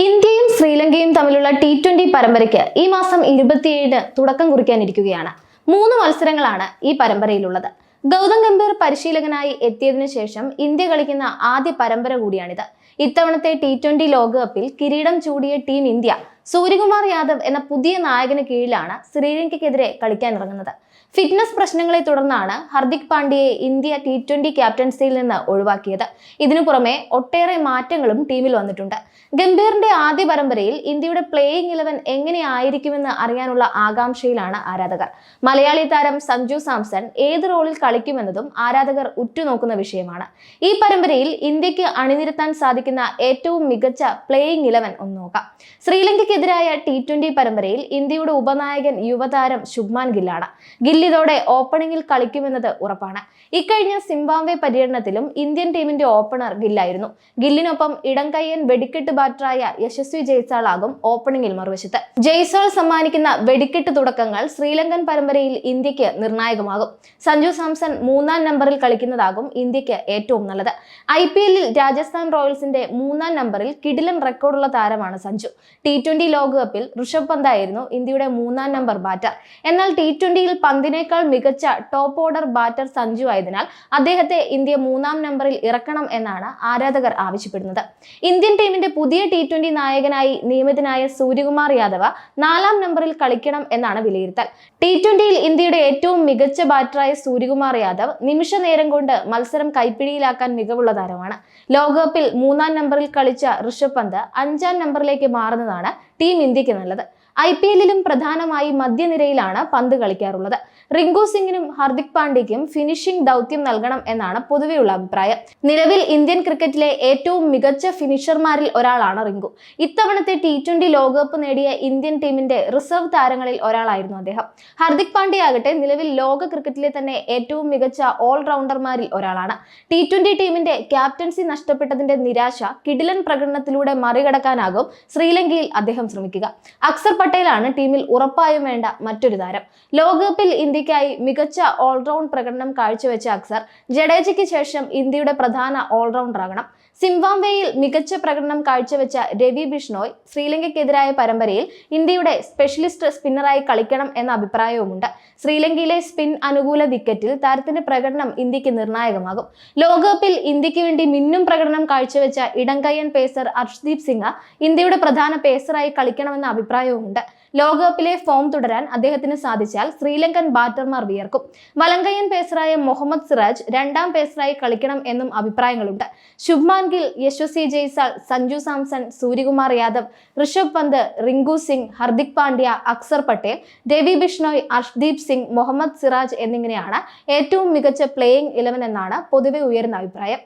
ഇന്ത്യയും ശ്രീലങ്കയും തമ്മിലുള്ള T twenty പരമ്പരയ്ക്ക് ഈ മാസം ഇരുപത്തിയേഴിന് തുടക്കം കുറിക്കാനിരിക്കുകയാണ്. മൂന്ന് മത്സരങ്ങളാണ് ഈ പരമ്പരയിലുള്ളത്. ഗൗതം ഗംഭീർ പരിശീലകനായി എത്തിയതിനു ശേഷം ഇന്ത്യ കളിക്കുന്ന ആദ്യ പരമ്പര കൂടിയാണിത്. ഇത്തവണത്തെ ടി ട്വന്റി ലോകകപ്പിൽ കിരീടം ചൂടിയ ടീം ഇന്ത്യ സൂര്യകുമാർ യാദവ് എന്ന പുതിയ നായകന് കീഴിലാണ് ശ്രീലങ്കയ്ക്കെതിരെ കളിക്കാനിറങ്ങുന്നത് ഫിറ്റ്നസ് പ്രശ്നങ്ങളെ തുടർന്നാണ് ഹർദിക് പാണ്ഡ്യയെ ഇന്ത്യ ടി ട്വന്റി ക്യാപ്റ്റൻസിയിൽ നിന്ന് ഒഴിവാക്കിയത്. ഇതിനു പുറമെ ഒട്ടേറെ മാറ്റങ്ങളും ടീമിൽ വന്നിട്ടുണ്ട്. ഗംഭീറിന്റെ ആദ്യ പരമ്പരയിൽ ഇന്ത്യയുടെ പ്ലേയിങ് ഇലവൻ എങ്ങനെയായിരിക്കുമെന്ന് അറിയാനുള്ള ആകാംക്ഷയിലാണ് ആരാധകർ. മലയാളി താരം സഞ്ജു സാംസൺ ഏത് റോളിൽ കളിക്കുമെന്നതും ആരാധകർ ഉറ്റുനോക്കുന്ന വിഷയമാണ്. ഈ പരമ്പരയിൽ ഇന്ത്യയ്ക്ക് അണിനിരത്താൻ സാധിക്കുന്ന ഏറ്റവും മികച്ച പ്ലേയിങ് ഇലവൻ ഒന്ന് നോക്കാം. ശ്രീലങ്കയ്ക്കെതിരായ ടി ട്വന്റി പരമ്പരയിൽ ഇന്ത്യയുടെ ഉപനായകൻ യുവതാരം ശുഭ്മാൻ ഗില്ലാണ്. ഗിൽ ഇതോടെ ഓപ്പണിംഗിൽ കളിക്കുമെന്നത് ഉറപ്പാണ്. ഇക്കഴിഞ്ഞ സിംബാബ്വെ പര്യടനത്തിലും ഇന്ത്യൻ ടീമിന്റെ ഓപ്പണർ ഗില്ലായിരുന്നു. ഗില്ലിനൊപ്പം ഇടംകയ്യൻ വെടിക്കെട്ട് ബാറ്ററായ യശസ്വി ജയ്സാളാകും ഓപ്പണിംഗിൽ മറുവശത്ത്. ജയ്സാൾ സമ്മാനിക്കുന്ന വെടിക്കെട്ട് തുടക്കങ്ങൾ ശ്രീലങ്കൻ പരമ്പരയിൽ ഇന്ത്യയ്ക്ക് നിർണായകമാകും. സഞ്ജു സാംസൺ മൂന്നാം നമ്പറിൽ കളിക്കുന്നതാകും ഇന്ത്യയ്ക്ക് ഏറ്റവും നല്ലത്. ഐ രാജസ്ഥാൻ റോയൽസിന്റെ മൂന്നാം നമ്പറിൽ കിടിലൻ റെക്കോർഡുള്ള താരമാണ് സഞ്ജു. ടി ട്വന്റി ലോകകപ്പിൽ ഋഷഭ് പന്തായിരുന്നു ഇന്ത്യയുടെ മൂന്നാം നമ്പർ ബാറ്റർ എന്നാൽ ടി ട്വന്റിയിൽ പന്തിനേക്കാൾ മികച്ച ടോപ്പ് ഓർഡർ ബാറ്റർ സഞ്ജു ആയതിനാൽ അദ്ദേഹത്തെ ഇന്ത്യ മൂന്നാം നമ്പറിൽ ഇറക്കണം എന്നാണ് ആരാധകർ ആവശ്യപ്പെടുന്നത്. ഇന്ത്യൻ ടീമിന്റെ പുതിയ ടി ട്വന്റി നായകനായി നിയമിതനായ സൂര്യകുമാർ യാദവ നാലാം നമ്പറിൽ കളിക്കണം എന്നാണ് വിലയിരുത്തൽ. ടി ട്വന്റിയിൽ ഇന്ത്യയുടെ ഏറ്റവും മികച്ച ബാറ്ററായ സൂര്യകുമാർ യാദവ് നിമിഷ നേരം കൊണ്ട് മത്സരം കൈപ്പിടിയിലാക്കാൻ മികവുള്ള താരമാണ്. ലോകകപ്പിൽ മൂന്നാം നമ്പറിൽ കളിച്ച ഋഷഭ് പന്ത് അഞ്ചാം നമ്പറിലേക്ക് മാറുന്നതാണ് ടീം ഇന്ത്യയ്ക്ക് നല്ലത്. ഐ പി എല്ലിലും പ്രധാനമായി മധ്യനിരയിലാണ് പന്ത് കളിക്കാറുള്ളത്. റിങ്കു സിംഗിനും ഹാർദിക് പാണ്ഡ്യയ്ക്കും ഫിനിഷിംഗ് ദൗത്യം നൽകണം എന്നാണ് പൊതുവെയുള്ള അഭിപ്രായം. നിലവിൽ ഇന്ത്യൻ ക്രിക്കറ്റിലെ ഏറ്റവും മികച്ച ഫിനിഷർമാരിൽ ഒരാളാണ് റിങ്കു. ഇത്തവണത്തെ ടി ട്വന്റി ലോകകപ്പ് നേടിയ ഇന്ത്യൻ ടീമിന്റെ റിസർവ് താരങ്ങളിൽ ഒരാളായിരുന്നു അദ്ദേഹം. ഹാർദിക് പാണ്ഡ്യ ആകട്ടെ നിലവിൽ ലോക ക്രിക്കറ്റിലെ തന്നെ ഏറ്റവും മികച്ച ഓൾറൗണ്ടർമാരിൽ ഒരാളാണ്. ടി ട്വന്റി ടീമിന്റെ ക്യാപ്റ്റൻസി നഷ്ടപ്പെട്ടതിന്റെ നിരാശ കിടിലൻ പ്രകടനത്തിലൂടെ മറികടക്കാനാകും ശ്രീലങ്കയിൽ അദ്ദേഹം ശ്രമിക്കുക. അക്സർ പട്ടേലാണ് ടീമിൽ ഉറപ്പായും വേണ്ട മറ്റൊരു താരം. ലോകകപ്പിൽ ഇന്ത്യക്കായി മികച്ച ഓൾറൗണ്ട് പ്രകടനം കാഴ്ചവെച്ച അക്സർ ജഡേജയ്ക്ക് ശേഷം ഇന്ത്യയുടെ പ്രധാന ഓൾറൗണ്ടറാകണം സിംബാബ്വേയിൽ മികച്ച പ്രകടനം കാഴ്ചവെച്ച രവി ബിഷ്ണോയ് ശ്രീലങ്കയ്ക്കെതിരായ പരമ്പരയിൽ ഇന്ത്യയുടെ സ്പെഷ്യലിസ്റ്റ് സ്പിന്നറായി കളിക്കണം എന്ന അഭിപ്രായവുമുണ്ട്. ശ്രീലങ്കയിലെ സ്പിൻ അനുകൂല വിക്കറ്റിൽ താരത്തിന്റെ പ്രകടനം ഇന്ത്യയ്ക്ക് നിർണായകമാകും. ലോകകപ്പിൽ ഇന്ത്യയ്ക്ക് വേണ്ടി മിന്നും പ്രകടനം കാഴ്ചവെച്ച ഇടങ്കയ്യൻ പേസർ അർഷ്ദീപ് സിംഗ് ഇന്ത്യയുടെ പ്രധാന പേസറായി കളിക്കണമെന്ന അഭിപ്രായവുമുണ്ട്. ലോകകപ്പിലെ ഫോം തുടരാൻ അദ്ദേഹത്തിന് സാധിച്ചാൽ ശ്രീലങ്കൻ ബാറ്റർമാർ വിയർക്കും. വലങ്കയ്യൻ പേസറായ മുഹമ്മദ് സിറാജ് രണ്ടാം പേസറായി കളിക്കണം എന്നും അഭിപ്രായങ്ങളുണ്ട്. ശുഭ്മാൻ ഗിൽ യശസ്വി ജയ്സാൾ സഞ്ജു സാംസൺ സൂര്യകുമാർ യാദവ് ഋഷഭ് പന്ത് റിങ്കു സിംഗ് ഹർദിക് പാണ്ഡ്യ അക്സർ പട്ടേൽ രവി ബിഷ്ണോയ് അർഷ്ദീപ് സിംഗ് മുഹമ്മദ് സിറാജ് എന്നിങ്ങനെയാണ് ഏറ്റവും മികച്ച പ്ലേയിംഗ് ഇലവൻ എന്നാണ് പൊതുവെ ഉയരുന്ന അഭിപ്രായം.